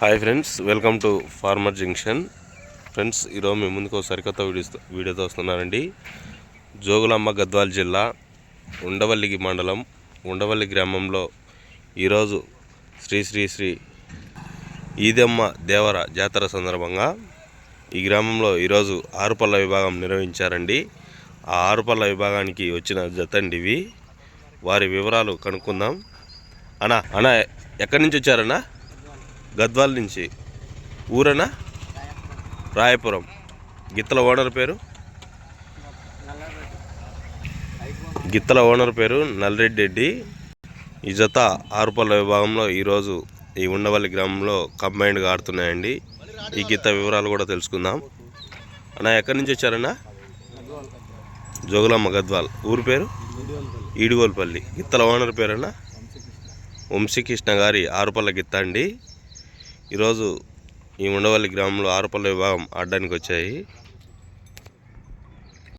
Hi friends welcome to farmer junction. Friends ఈరోజు మేము ముందుకు సరికొత్త వీడియో వీడియోతో వస్తున్నానండి. జోగులమ్మ గద్వాల్ జిల్లా ఉండవల్లికి మండలం ఉండవల్లి గ్రామంలో ఈరోజు శ్రీ శ్రీ శ్రీ ఈదమ్మ దేవర జాతర సందర్భంగా ఈ గ్రామంలో ఈరోజు ఆరుపల్ల విభాగం నిర్వహించారండి. ఆ ఆరుపల్ల విభాగానికి వచ్చిన జతండి ఇవి వారి వివరాలు కనుక్కుందాం. అన్నా అన్నా ఎక్కడి నుంచి వచ్చారన్నా? గద్వాల్ నుంచి ఊరన రాయపురం. గిత్తల ఓనర్ పేరు? గిత్తల ఓనర్ పేరు నల్రెడ్డి రెడ్డి ఈ జత ఆరుపల్ల విభాగంలో ఈరోజు ఈ ఉండవల్లి గ్రామంలో కంబైన్డ్గా ఆడుతున్నాయండి. ఈ గిత్త వివరాలు కూడా తెలుసుకుందాం. అన్న ఎక్కడి నుంచి వచ్చారన్నా? జోగులమ్మ గద్వాల్. ఊరు పేరు? ఈడుగోల్పల్లి. గిత్తల ఓనర్ పేరన్నా? వంశీకృష్ణ గారి ఆరుపల్ల గిత్త అండి. ఈరోజు ఈ ఉండవల్లి గ్రామంలో ఆరుపల్లి విభాగం ఆడడానికి వచ్చాయి.